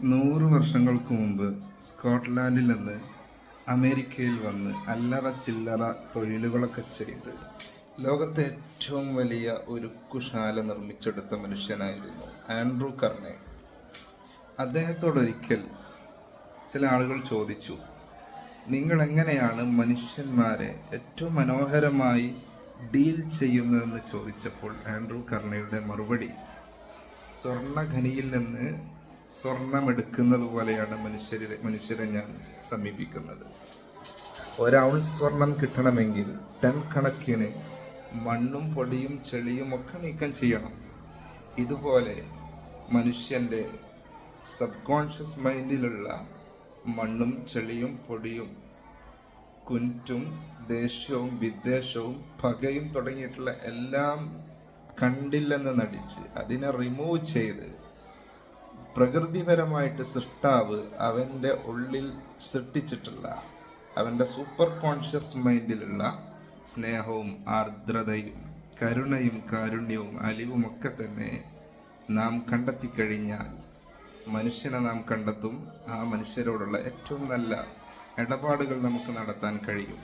നൂറ് വർഷങ്ങൾക്ക് മുമ്പ് സ്കോട്ട്ലാൻഡിൽ നിന്ന് അമേരിക്കയിൽ വന്ന് അല്ലറ ചില്ലറ തൊഴിലുകളൊക്കെ ചെയ്ത് ലോകത്തെ ഏറ്റവും വലിയ ഒരു കുശാല നിർമ്മിച്ചെടുത്ത മനുഷ്യനായിരുന്നു ആൻഡ്രൂ കർണെ. അദ്ദേഹത്തോടൊരിക്കൽ ചില ആളുകൾ ചോദിച്ചു നിങ്ങൾ എങ്ങനെയാണ് മനുഷ്യന്മാരെ ഏറ്റവും മനോഹരമായി ഡീൽ ചെയ്യുന്നതെന്ന് ചോദിച്ചപ്പോൾ ആൻഡ്രൂ കർണയുടെ മറുപടി സ്വർണഖനിയിൽ നിന്ന് സ്വർണമെടുക്കുന്നത് പോലെയാണ് മനുഷ്യരെ മനുഷ്യരെ ഞാൻ സമീപിക്കുന്നത്. ഒരൗൺസ് സ്വർണം കിട്ടണമെങ്കിൽ ടൺ കണക്കിന് മണ്ണും പൊടിയും ചെളിയും ഒക്കെ നീക്കം ചെയ്യണം. ഇതുപോലെ മനുഷ്യന്റെ സബ് കോൺഷ്യസ് മൈൻഡിലുള്ള മണ്ണും ചെളിയും പൊടിയും കുന്റും ദേഷ്യവും വിദ്വേഷവും പകയും തുടങ്ങിയിട്ടുള്ള എല്ലാം കണ്ടില്ലെന്ന് നടിച്ച് അതിനെ റിമൂവ് ചെയ്ത് പ്രകൃതിപരമായിട്ട് സൃഷ്ടാവ് അവന്റെ ഉള്ളിൽ സൃഷ്ടിച്ചിട്ടുള്ള അവന്റെ സൂപ്പർ കോൺഷ്യസ് മൈൻഡിലുള്ള സ്നേഹവും ആർദ്രതയും കരുണയും കാരുണ്യവും അലിവും ഒക്കെ തന്നെ നാം കണ്ടെത്തിക്കഴിഞ്ഞാൽ മനുഷ്യനെ നാം കണ്ടെത്തും. ആ മനുഷ്യരോടുള്ള ഏറ്റവും നല്ല ഇടപാടുകൾ നമുക്ക് നടത്താൻ കഴിയും.